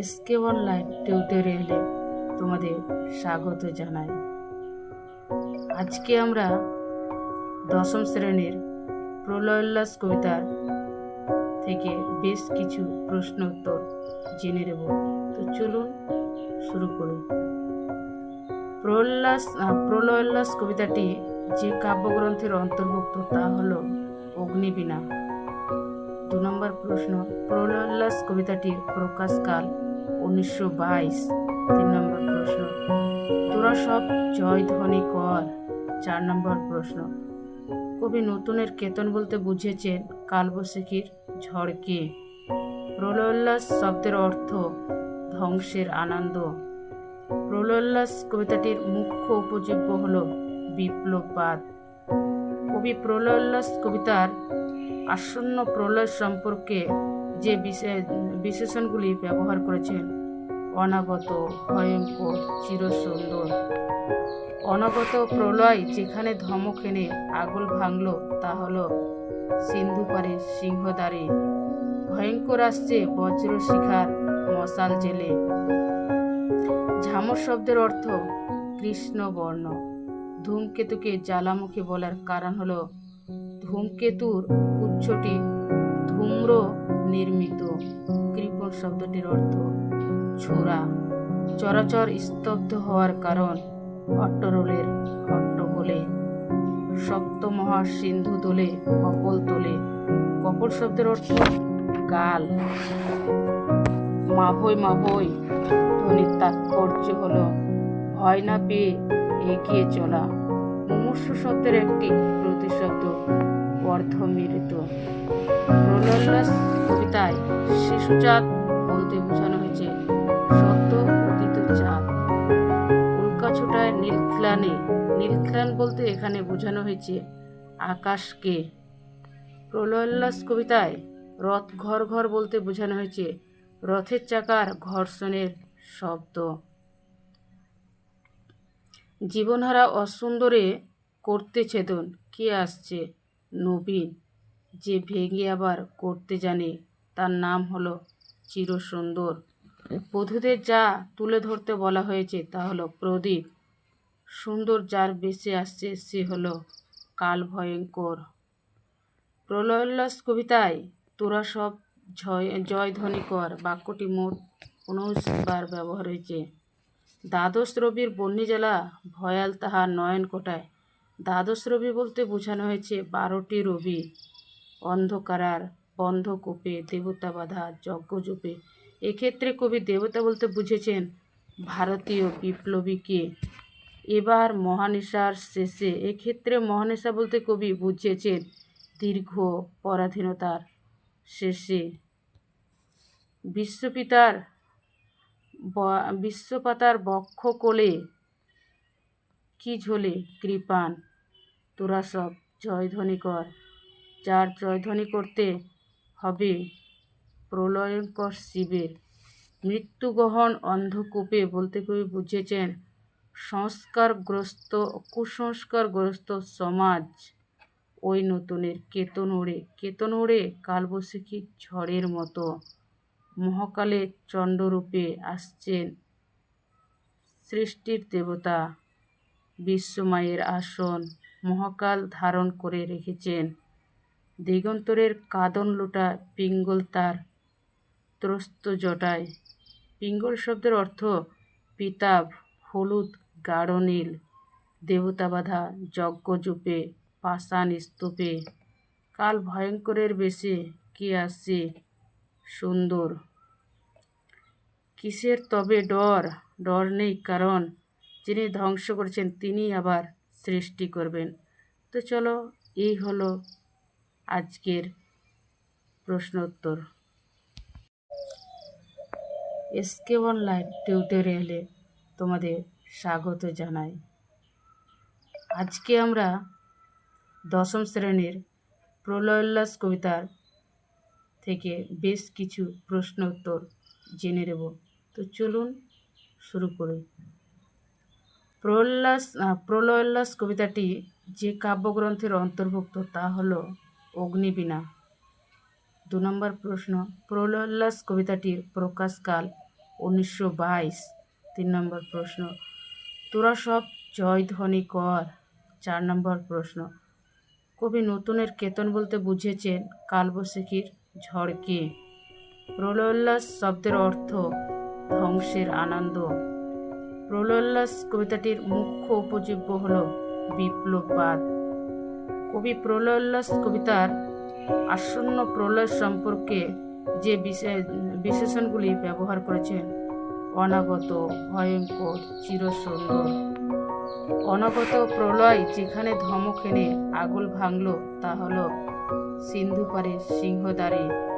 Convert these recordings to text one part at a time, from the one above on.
SK online টিউটোরিয়ালে তোমাদের স্বাগত জানাই। আজকে আমরা দশম শ্রেণির প্রলয়োল্লাস কবিতার থেকে বেশ কিছু প্রশ্ন উত্তর জেনে নেব। তো চলুন শুরু করি। প্রহ্লাস প্রলয়োল্লাস কবিতাটি যে কাব্যগ্রন্থের অন্তর্ভুক্ত তা হল অগ্নিবীণা। দু নম্বর প্রশ্ন, প্রলয়োল্লাস কবিতাটির প্রকাশকাল উনিশশো বাইশ। তিন নম্বর প্রশ্ন, তোরা সব জয়ধ্বনি কর। চার নম্বর প্রশ্ন, কবি নতুনের কেতন বলতে বুঝেছেন কালবৈশাখীর ঝড়কে প্রলয়োল্লাস শব্দের অর্থ ধ্বংসের আনন্দ। প্রলয়োল্লাস কবিতাটির মুখ্য উপজীব্য হল বিপ্লববাদ। কবি প্রলয়োল্লাস কবিতার আসন্ন প্রলয় সম্পর্কে যে বিশে- বিশেষণগুলি ব্যবহার করেছেন, অনাগত, ভয়ঙ্কর, চিরসুন্দর। অনাগত প্রলয় যেখানে ধমক এনে আগুল ভাঙল, তা হল সিন্ধু পারে সিংহদ্বারে। ভয়ঙ্কর আসছে বজ্র শিখার মশাল জেলে। ঝামর শব্দের অর্থ কৃষ্ণ বর্ণ ধূমকেতুকে জ্বালামুখী বলার কারণ হল ধূমকেতুর পুচ্ছটি ধূম্র নির্মিত কৃপণ শব্দটির অর্থ ছোড়া চরাচর স্তব্ধ হওয়ার কারণ হট্টরোলের হট্টগোলে সপ্তমহা সিন্ধু তোলে, কপল তোলে। কপল শব্দের অর্থ গাল। মাভই মাভই ধ্বনির তাৎপর্য হল, ভয় না পেয়ে এগিয়ে চলা। মুমূর্ষ শব্দের একটি প্রতিশব্দ অর্ধমিলিত প্রলল্লাস কবিতায় শিশুচাঁদ বলতে বোঝানো হয়েছে, সদ্য উদিত চাঁদ। উল্কাছোটায় নীলখ্লানে নীলখ্লান বলতে এখানে বোঝানো হয়েছে আকাশকে। প্রলয়োল্লাস কবিতায় রথ ঘর ঘর বলতে বোঝানো হয়েছে, রথের চাকার ঘর্ষণের শব্দ। জীবনহারা অসুন্দরে করতে ছেদন, কে আসছে নবীন? যে ভেঙে আবার করতে জানে তার নাম হলো চিরসুন্দর। বধূদের যা তুলে ধরতে বলা হয়েছে তা হলো প্রদীপ। সুন্দর যার বেঁচে আসছে সে হলো কাল ভয়ঙ্কর প্রলয়োল্লাস কবিতায়, তোরা সব জয় জয়ধ্বনি কর বাক্যটি মোট উনিশ ব্যবহার হয়েছে। দ্বাদশ রবির বন্যী জেলা ভয়াল তাহার নয়ন কোটায়। দ্বাদশ রবি বলতে বোঝানো হয়েছে বারোটি রবি। অন্ধকারার বন্ধকূপে, দেবতা বাধা, যজ্ঞজূপে। এক্ষেত্রে কবি দেবতা বলতে বুঝেছেন, ভারতীয় বিপ্লবীকে এবার মহানিশার শেষে, এক্ষেত্রে মহানিশা বলতে কবি বুঝিয়েছেন দীর্ঘ পরাধীনতার শেষে। বিশ্বপিতার বিশ্বপাতার বক্ষ কোলে কি ঝোলে কৃপান? তোরা সব জয়ধ্বনি কর যার জয়ধ্বনি করতে হবে। প্রলয়ঙ্কর শিবের মৃত্যুগহন অন্ধকূপে বলতে কবি বুঝেছেন, সংস্কারগ্রস্ত, কুসংস্কারগ্রস্ত সমাজ। ওই নতুনের কেতন ওড়ে কেতন ওড়ে কালবৈশাখী ঝড়ের মতো। মহাকালে চণ্ডরূপে আসছেন সৃষ্টির দেবতা। বিশ্বমায়ের আসন মহাকাল ধারণ করে রেখেছেন। দিগন্তরের কাদন লোটা পিঙ্গল তার ত্রস্ত জটায়। পিঙ্গল শব্দের অর্থ পিতাভ হলুদ গাঢ় নীল, দেবতা বাধা যজ্ঞজূপে পাষাণ স্তূপে। কাল ভয়ঙ্করের বেশে কি আসছে সুন্দর? কিসের তবে ডর? ডর নেই কারণ যিনি ধ্বংস করেছেন তিনি আবার সৃষ্টি করবেন। তো চলো, এই হলো আজকের প্রশ্ন উত্তর এসকে অনলাইন টিউটোরিয়ালে তোমাদের স্বাগত জানাই। আজকে আমরা দশম শ্রেণির প্রলয়োল্লাস কবিতার থেকে বেশ কিছু প্রশ্ন উত্তর জেনে নেব। তো চলুন শুরু করি। প্রহ্লাস প্রলয়োল্লাস কবিতাটি যে কাব্যগ্রন্থের অন্তর্ভুক্ত তা হলো অগ্নিবীণা। দু নম্বর প্রশ্ন, প্রলয়োল্লাস কবিতাটির প্রকাশকাল উনিশশো বাইশ। তিন নম্বর প্রশ্ন, তোরা সব জয়ধ্বনি কর। চার নম্বর প্রশ্ন, কবি নতুনের কেতন বলতে বুঝেছেন কালবৈশাখীর ঝড়কে প্রলয়োল্লাস শব্দের অর্থ, ধ্বংসের আনন্দ। প্রলয়োল্লাস কবিতাটির মুখ্য উপজীব্য হল বিপ্লববাদ। কবি প্রলয়োল্লাস কবিতার আসন্ন প্রলয় সম্পর্কে যে বিশে- বিশেষণগুলি ব্যবহার করেছেন, অনাগত, ভয়ঙ্কর, চিরসুন্দর। অনাগত প্রলয় যেখানে ধমক এনে আগুল ভাঙল, তা হল সিন্ধু পারে সিংহদ্বারে।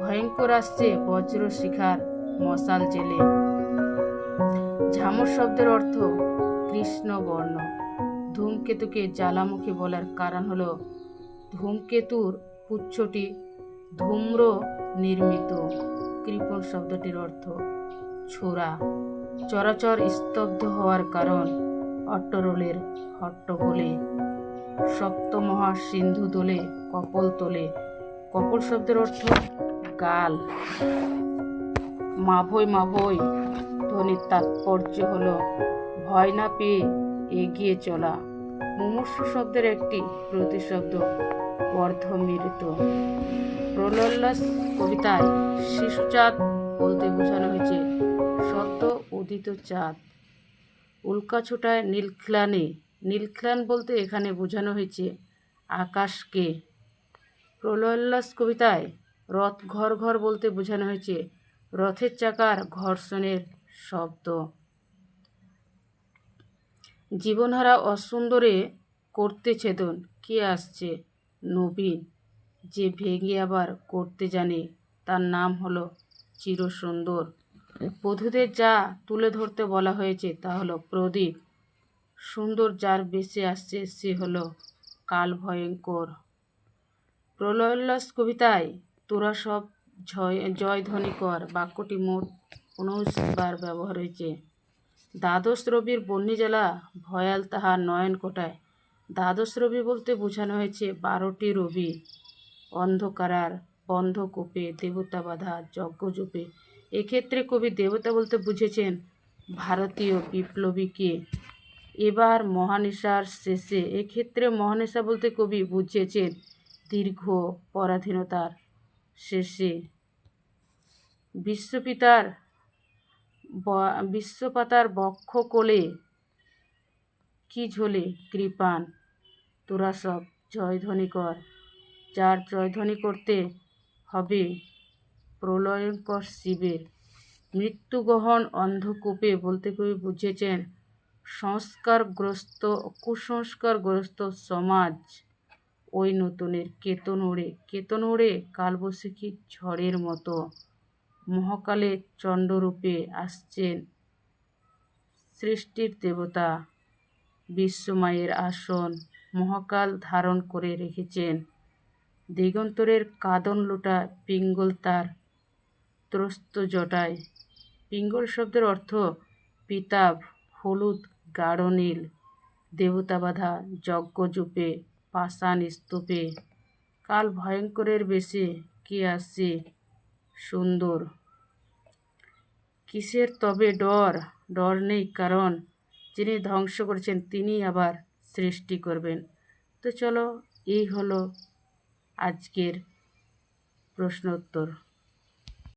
ভয়ঙ্কর আসছে বজ্র শিখার মশাল জেলে। ঝামর শব্দের অর্থ কৃষ্ণ বর্ণ ধূমকেতুকে জ্বালামুখী বলার কারণ হল ধূমকেতুর পুচ্ছটি ধূম্র নির্মিত। কৃপণ শব্দটির অর্থ ছোড়া। চরাচর স্তব্ধ হওয়ার কারণ অট্টরোলের হট্টগোলে। সপ্তমহা সিন্ধু দোলে, কপল তোলে। কপল শব্দের অর্থ গাল। মাভই মাভই ধ্বনির তাৎপর্য হল, ভয় না পেয়ে এগিয়ে চলা মুমূর্ষু শব্দের একটি প্রতিশব্দ। অর্ধমৃত প্রলল্লাস কবিতায় শিশুচাঁদ বলতে বোঝানো হয়েছে, সদ্য উদিত চাঁদ। উল্কা ছোটায় নীলখ্লানে নীলখ্লান বলতে এখানে বোঝানো হয়েছে, আকাশকে। প্রলয়োল্লাস কবিতায় রথ ঘর ঘর বলতে বোঝানো হয়েছে, রথের চাকার ঘর্ষণের শব্দ। জীবনহারা অসুন্দরে করতে ছেদন, কে আসছে? নবীন। যে ভেঙে আবার করতে জানে, তার নাম হলো চিরসুন্দর। বধূদের যা তুলে ধরতে বলা হয়েছে, তা হলো প্রদীপ। সুন্দর যার বেঁচে আসছে, সে হলো কাল ভয়ঙ্কর প্রলয়োল্লাস কবিতায়, তোরা সব জয় জয়ধ্বনি কর। বাক্যটি মোট উনিশ বার ব্যবহার হয়েছে। দ্বাদশ রবির বন্যী জেলা ভয়াল তাহার নয়ন কোটায়। দ্বাদশ রবি বলতে বোঝানো হয়েছে বারোটি রবি। অন্ধকারার বন্ধকূপে দেবতা বাধা, যজ্ঞজূপে। এক্ষেত্রে কবি দেবতা বলতে বুঝেছেন ভারতীয় বিপ্লবীকে এবার মহানিশার শেষে। এক্ষেত্রে মহানিশা বলতে কবি বুঝিয়েছেন দীর্ঘ পরাধীনতার শেষে। বিশ্বপিতার বিশ্বপাতার বক্ষ কোলে। কি ঝোলে, কৃপান। তোরা সব জয়ধ্বনি কর যার জয়ধ্বনি করতে হবে প্রলয়ঙ্কর শিবের। মৃত্যুগহন অন্ধকূপে বলতে কবি বুঝেছেন, সংস্কারগ্রস্ত, কুসংস্কারগ্রস্ত সমাজ। ওই নতুনের কেতন ওড়ে কেতন ওড়ে কালবৈশাখী ঝড়ের মতো। মহাকালে চণ্ডরূপে আসছেন সৃষ্টির দেবতা। বিশ্বমায়ের আসন মহাকাল ধারণ করে রেখেছেন। দিগন্তরের কাদন লোটা পিঙ্গল তার ত্রস্ত জটায়। পিঙ্গল শব্দের অর্থ পিতাভ হলুদ, গাঢ় নীল, দেবতা বাধা যজ্ঞজূপে পাষাণ স্তূপে। কাল ভয়ঙ্করের বেশে কি আসছে? সুন্দর। কিসের তবে ডর? ডর নেই কারণ যিনি ধ্বংস করেছেন তিনি আবার সৃষ্টি করবেন। তো চলো, এই হলো আজকের প্রশ্ন উত্তর